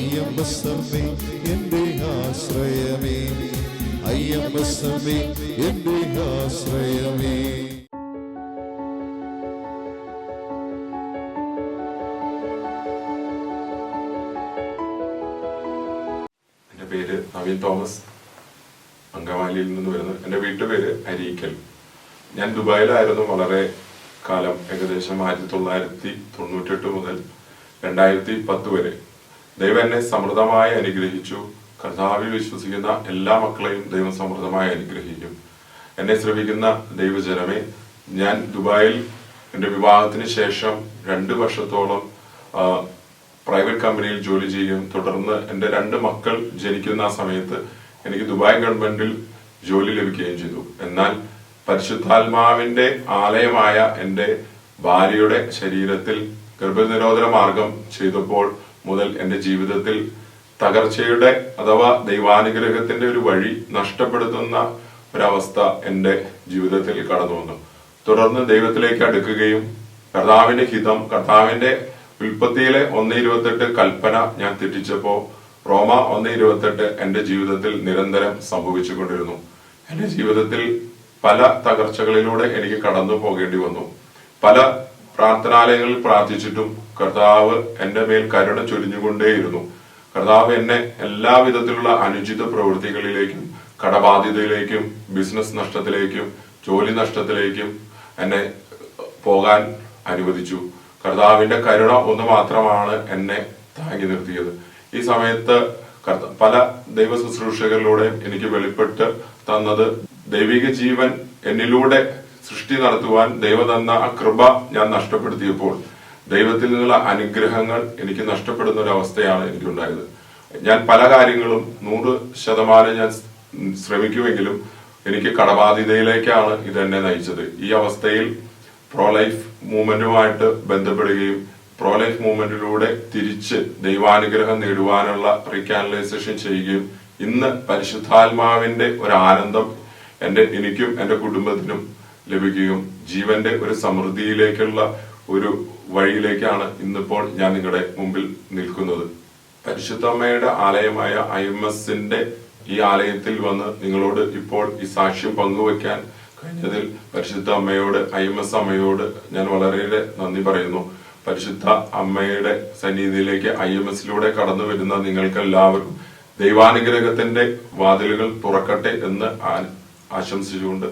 അയ്യമ്പസമ്മേ എന്റെ ആശ്രയമേ. അയ്യമ്പസമ്മേ എന്റെ ആശ്രയമേ. എന്റെ പേര് നവീൻ തോമസ്. അങ്കമാലിയിൽ നിന്ന് വരുന്നു എന്റെ വീട്ടുപേര് അരീക്കൽ ഞാൻ ദുബായിലായിരുന്നു വളരെ കാലം ഏകദേശം ആയിരത്തി തൊള്ളായിരത്തി തൊണ്ണൂറ്റെട്ട് മുതൽ രണ്ടായിരത്തി പത്ത് വരെ. ദൈവം എന്നെ സമൃദ്ധമായി അനുഗ്രഹിച്ചു. കർത്താവിൽ വിശ്വസിക്കുന്ന എല്ലാ മക്കളെയും ദൈവം സമൃദ്ധമായി അനുഗ്രഹിക്കും. എന്നെ ശ്രമിക്കുന്ന ദൈവജനമേ ഞാൻ ദുബായിൽ എന്റെ വിവാഹത്തിന് ശേഷം രണ്ട് വർഷത്തോളം പ്രൈവറ്റ് കമ്പനിയിൽ ജോലി ചെയ്യും. തുടർന്ന് എന്റെ രണ്ട് മക്കൾ ജനിക്കുന്ന ആ സമയത്ത് എനിക്ക് ദുബായ് ഗവൺമെന്റിൽ ജോലി ലഭിക്കുകയും ചെയ്തു. എന്നാൽ പരിശുദ്ധാത്മാവിന്റെ ആലയമായ എന്റെ ഭാര്യയുടെ ശരീരത്തിൽ ഗർഭനിരോധന മാർഗം ചെയ്തപ്പോൾ മുതൽ എന്റെ ജീവിതത്തിൽ തകർച്ചയുടെ അഥവാ ദൈവാനുഗ്രഹത്തിന്റെ ഒരു വഴി നഷ്ടപ്പെടുത്തുന്ന ഒരവസ്ഥ എന്റെ ജീവിതത്തിൽ കടന്നു വന്നു. തുടർന്ന് ദൈവത്തിലേക്ക് അടുക്കുകയും കർത്താവിന്റെ ഹിതം കർത്താവിന്റെ ഉൽപ്പത്തിയിലെ ഒന്ന് ഇരുപത്തെട്ട് കൽപ്പന ഞാൻ തെറ്റിച്ചപ്പോ റോമ ഒന്ന് ഇരുപത്തെട്ട് എന്റെ ജീവിതത്തിൽ നിരന്തരം സംഭവിച്ചു കൊണ്ടിരുന്നു. എന്റെ ജീവിതത്തിൽ പല തകർച്ചകളിലൂടെ എനിക്ക് കടന്നു പോകേണ്ടി വന്നു. പല പ്രാർത്ഥനാലയങ്ങളിൽ പ്രാർത്ഥിച്ചിട്ടും കർത്താവ് എന്റെ മേൽ കരുണ ചൊരിഞ്ഞുകൊണ്ടേയിരുന്നു. കർത്താവ് എന്നെ എല്ലാ വിധത്തിലുള്ള അനുചിത പ്രവൃത്തികളിലേക്കും കടബാധ്യതയിലേക്കും ബിസിനസ് നഷ്ടത്തിലേക്കും ജോലി നഷ്ടത്തിലേക്കും എന്നെ പോകാൻ അനുവദിച്ചു. കർത്താവിന്റെ കരുണ ഒന്ന് മാത്രമാണ് എന്നെ താങ്ങി നിർത്തിയത്. ഈ സമയത്ത് പല ദൈവ ശുശ്രൂഷകളിലൂടെ എനിക്ക് വെളിപ്പെട്ട് തന്നത് ദൈവിക ജീവൻ എന്നിലൂടെ സൃഷ്ടി നടത്തുവാൻ ദൈവം തന്ന ആ കൃപ ഞാൻ നഷ്ടപ്പെടുത്തിയപ്പോൾ ദൈവത്തിൽ നിന്നുള്ള അനുഗ്രഹങ്ങൾ എനിക്ക് നഷ്ടപ്പെടുന്ന ഒരു അവസ്ഥയാണ് എനിക്കുണ്ടായത്. ഞാൻ പല കാര്യങ്ങളും നൂറ് ശതമാനം ഞാൻ ശ്രമിക്കുമെങ്കിലും എനിക്ക് കടബാധിതയിലേക്കാണ് ഇതെന്നെ നയിച്ചത്. ഈ അവസ്ഥയിൽ പ്രോ ലൈഫ് മൂവ്മെന്റുമായിട്ട് ബന്ധപ്പെടുകയും പ്രോ ലൈഫ് മൂവ്മെന്റിലൂടെ തിരിച്ച് ദൈവാനുഗ്രഹം നേടുവാനുള്ള റീകാനലൈസേഷൻ ചെയ്യുകയും ഇന്ന് പരിശുദ്ധാത്മാവിന്റെ ഒരു ആനന്ദം എന്റെ എനിക്കും എന്റെ കുടുംബത്തിനും ലഭിക്കുകയും ജീവന്റെ ഒരു സമൃദ്ധിയിലേക്കുള്ള ഒരു വഴിയിലേക്കാണ് ഇന്നിപ്പോൾ ഞാൻ നിങ്ങളുടെ മുമ്പിൽ നിൽക്കുന്നത്. പരിശുദ്ധമ്മയുടെ ആലയമായ ഐ എം എസിന്റെ ഈ ആലയത്തിൽ വന്ന് നിങ്ങളോട് ഇപ്പോൾ ഈ സാക്ഷ്യം പങ്കുവെക്കാൻ കഴിഞ്ഞതിൽ പരിശുദ്ധ അമ്മയോട് ഐ എം എസ് അമ്മയോട് ഞാൻ വളരെയേറെ നന്ദി പറയുന്നു. പരിശുദ്ധ അമ്മയുടെ സന്നിധിയിലേക്ക് ഐ എം എസിലൂടെ കടന്നു വരുന്ന നിങ്ങൾക്ക് എല്ലാവർക്കും ദൈവാനുഗ്രഹത്തിന്റെ വാതിലുകൾ തുറക്കട്ടെ എന്ന് ആശംസിച്ചുകൊണ്ട്